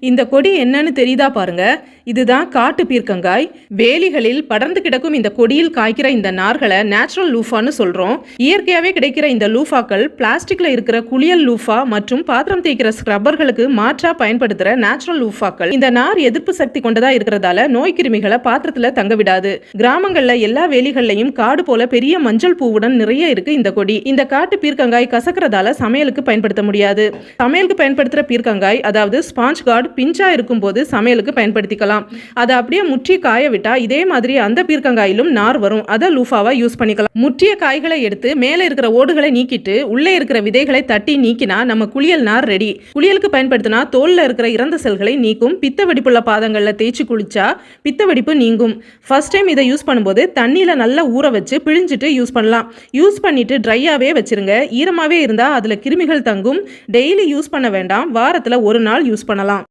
இந்த கொடி என்னன்னு தெரியுதா பாருங்க. இதுதான் காட்டு பீர்க்கங்காய். வேலிகளில் படர்ந்து கிடக்கும் இந்த கொடியில் காய்க்கிற இந்த நார்களை நேச்சுரல் லூஃபான்னு சொல்றோம். இயற்கையாவே கிடைக்கிற இந்த லூஃபாக்கள் பிளாஸ்டிக்ல இருக்கிற குளியல் லூஃபா மற்றும் பாத்திரம் தேய்க்கிற ஸ்க்ரப்பர்களுக்கு மாற்றா பயன்படுத்துற நேச்சுரல் லூஃபாக்கள். இந்த நார் எதிர்ப்பு சக்தி கொண்டதா இருக்கிறதால நோய் கிருமிகளை பாத்திரத்துல தங்க விடாது. கிராமங்கள்ல எல்லா வேலிகள்லையும் காடு போல பெரிய மஞ்சள் பூவுடன் நிறைய இருக்கு இந்த கொடி. இந்த காட்டு பீர்க்கங்காய் கசக்கிறதால சமையலுக்கு பயன்படுத்த முடியாது. சமையலுக்கு பயன்படுத்துற பீர்க்கங்காய் அதாவது ஸ்பாஞ்ச் கார்டு பிஞ்சா இருக்கும்போது சமையலுக்கு பயன்படுத்திக்கலாம். அதை அப்படியே முற்றி காய விட்டா இதே மாதிரி அந்த பீர்க்கங்காயிலும் நார் வரும். அதை லூஃபாவாக யூஸ் பண்ணிக்கலாம். முற்றிய காய்களை எடுத்து மேலே இருக்கிற ஓடுகளை நீக்கிட்டு உள்ளே இருக்கிற விதைகளை தட்டி நீக்கினா நம்ம குளியல் நார் ரெடி குளியலுக்கு பயன்படுத்தினா தோல்ல இருக்கிற இறந்த செல்களை நீக்கும். பித்த வெடிப்புள்ள பாதங்கள்ல தேய்ச்சி குளிச்சா பித்த வெடிப்பு நீங்கும். ஃபர்ஸ்ட் டைம் இதை யூஸ் பண்ணும்போது தண்ணியில நல்லா ஊற வச்சு பிழிஞ்சிட்டு யூஸ் பண்ணலாம். யூஸ் பண்ணிட்டு ட்ரையாவே வச்சிருங்க. ஈரமாவே இருந்தா அதுல கிருமிகள் தங்கும். டெய்லி யூஸ் பண்ண வேண்டாம். வாரத்துல ஒரு நாள் யூஸ் பண்ணலாம்.